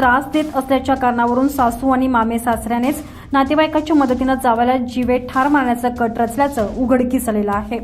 त्रास देत असल्याच्या कारणावरून सासू आणि मामे सासऱ्यानेच नातेवाईकाच्या मदतीनं जावायला जीवे ठार मारण्याचं कट रचल्याचं उघडकीस आलेलं आहे.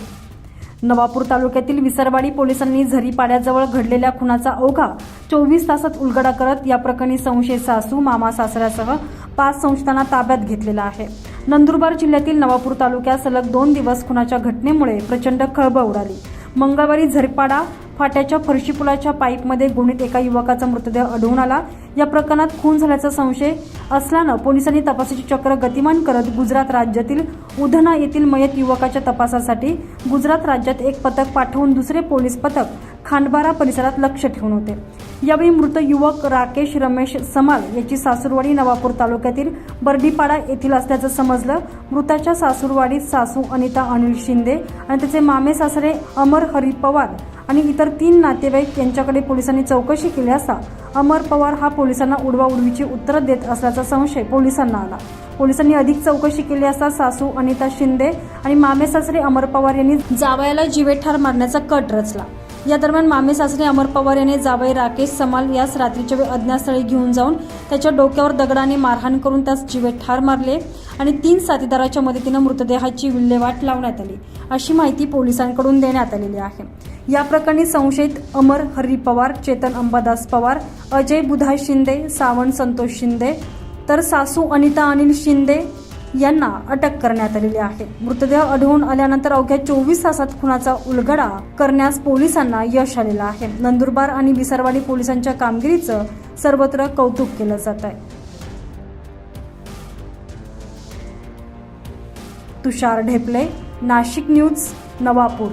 नवापूर तालुक्यातील विसरवाडी पोलिसांनी झरीपाड्याजवळ घडलेल्या खुनाचा अवघा चोवीस तासात उलगडा करत या प्रकरणी संशयित सासू मामा सासऱ्यासह पाच संस्थांना ताब्यात घेतलेला आहे. नंदुरबार जिल्ह्यातील नवापूर तालुक्यात सलग दोन दिवस खुनाच्या घटनेमुळे प्रचंड खळबळ उडाली. मंगळवारी झरपाडा फाट्याच्या फरशी पुलाच्या पाईपमध्ये गुणित एका युवकाचा मृतदेह आढळून आला. या प्रकरणात खून झाल्याचा संशय असल्यानं पोलिसांनी तपासाची चक्र गतिमान करत गुजरात राज्यातील उधना येथील मयत युवकाच्या तपासासाठी गुजरात राज्यात एक पथक पाठवून दुसरे पोलीस पथक खांडबारा परिसरात लक्ष ठेवून होते. यावेळी मृत युवक राकेश रमेश समाल याची सासूरवाडी नवापूर तालुक्यातील बर्डीपाडा येथील असल्याचं समजलं. मृताच्या सासूरवाडीत सासू अनिता अनिल शिंदे आणि त्याचे मामे सासरे अमर हरी पवार आणि इतर तीन नातेवाईक यांच्याकडे पोलिसांनी चौकशी केली असता अमर पवार हा पोलिसांना उडवाउडवीची उत्तरं देत असल्याचा संशय पोलिसांना आला. पोलिसांनी अधिक चौकशी केली असता सासू अनिता शिंदे आणि मामे सासरे अमर पवार यांनी जावयाला जीवेठार मारण्याचा कट रचला. या दरम्यान मामे सासरे अमर पवार यांनी जावई राकेश समाल यास रात्रीच्या वेळी अज्ञातस्थळी घेऊन जाऊन त्याच्या डोक्यावर दगडाने मारहाण करून त्यास जीवे ठार मारले आणि तीन साथीदाराच्या मदतीनं मृतदेहाची विल्हेवाट लावण्यात आली. अशी माहिती पोलिसांकडून देण्यात आलेली आहे. या प्रकरणी संशयित अमर हरी पवार चेतन अंबादास पवार अजय बुधा शिंदे सावंत संतोष शिंदे तर सासू अनिता अनिल शिंदे यांना अटक करण्यात आलेली आहे. मृतदेह आढळून आल्यानंतर अवघ्या चोवीस तासात खुनाचा उलगडा करण्यास पोलिसांना यश आलेलं आहे. नंदुरबार आणि विसरवाडी पोलिसांच्या कामगिरीचं सर्वत्र कौतुक केलं जात आहे. तुषार ढेपले नाशिक न्यूज नवापूर.